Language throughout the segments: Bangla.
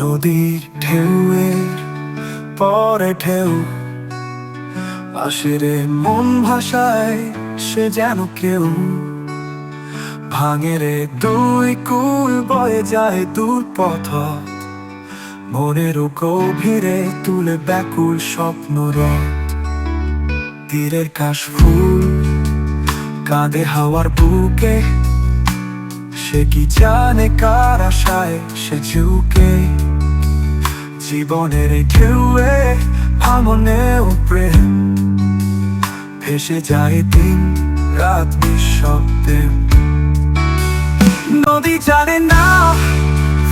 নদীর ঢেউয়ের পরে ঢেউ। আসে মন ভাষায় সে যেন কেউ। ভাঙে রে দুই কুল বয়ে যায় দূর পথ। মনের গভীরে তুলে ব্যাকুল স্বপ্ন রথ। তীরের কাশ ফুল কাঁদে হাওয়ার বুকে। সে কি জানে কার আশায় সে ঝুঁকে? জীবনের ঢেউয়ে ভাঙনে ও ভেসে যায় দিন, রাত নিঃশব্দে। নদী জানে না,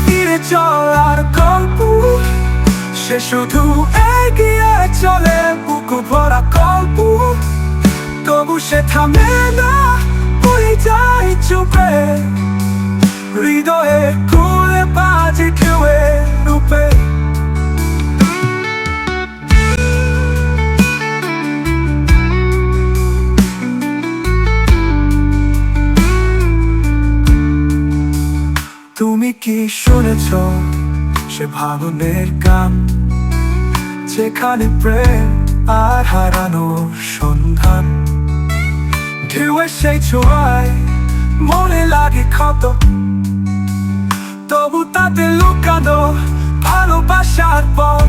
ফিরে চলার গল্প। সে শুধু এগিয়ে চলে, বুকু ভরা গল্প। তবু সে থামে না বয়ে যায় চুপে। তুমি কি শুনেছ সে ভাঙনের গান? যেখানে প্রেম আর হারানোর সন্ধান। ঢেউয়ে সেই ছোঁয়ায় মনে লাগে ক্ষত। তবু তাতে লুকানো ভালোবাসার পর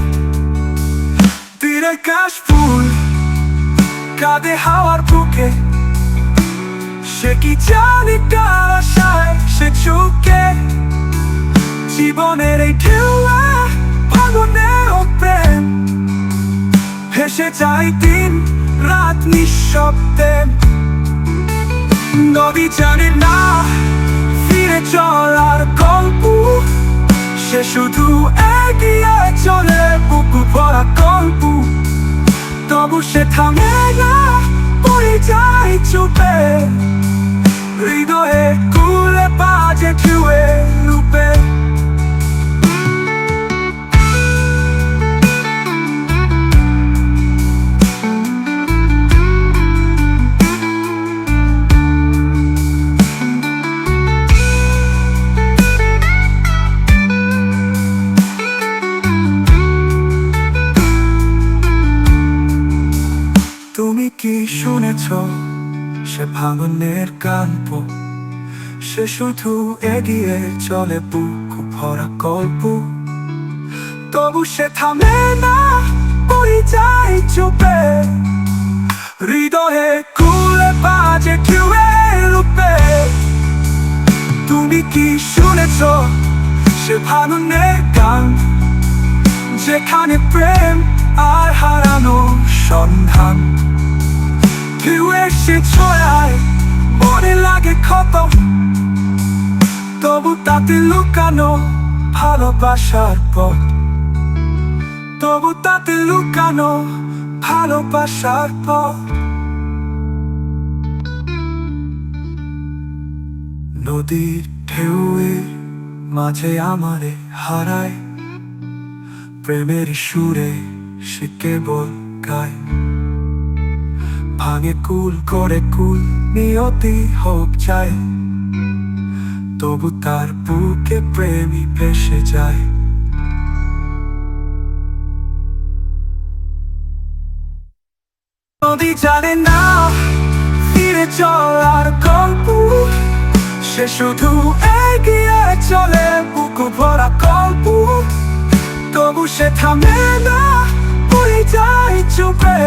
তীরে কাশ ফুল কাঁদে হাওয়ার বুকে। সে কি জানে কার আশায় সে চুকে জীবনের এই ঢেউ ভাঙনে ও প্রেম। ভেসে যায় দিন, রাত নিঃশব্দে। নদী জানে না, ফিরে চলার গল্প। সে শুধু এগিয়ে চলে, বুকু ভরা গল্প। তবু সে থামে না, পড়ে যায় চুপে। কি শুনেছ? সে ভাঙনের কান্ত সে শুধু এগিয়ে চলে, বুক ভরা গল্প। তবু সে থামে না পড়ে যায় চুপে? হৃদয়ে কুলে বাজে ঢেউয়ে রূপে। তুমি কি শুনেছ? সে ভাঙনের গান। যেখানে প্রেম আর হারানো সন্ধান। লাগে ক্ষত। তবু তাতে লুকানো ভালোবাসার পথ। তবু তাতে লুকানো নদীর ঢেউয়ে মাঝে আমারে হারায়। প্রেমের সুরে সে কেবল গায়। ভাঙে কুল, করে কুল, নিয়তি হোক যায় তবু তার বুকে প্রেমী ভেসে যায়। নদী জানে না, ফিরে চলার গল্প। সে শুধু এগিয়ে চলে, বুকু ভরা গল্প তবু সে থামে না, পড়ে যায় চুপে।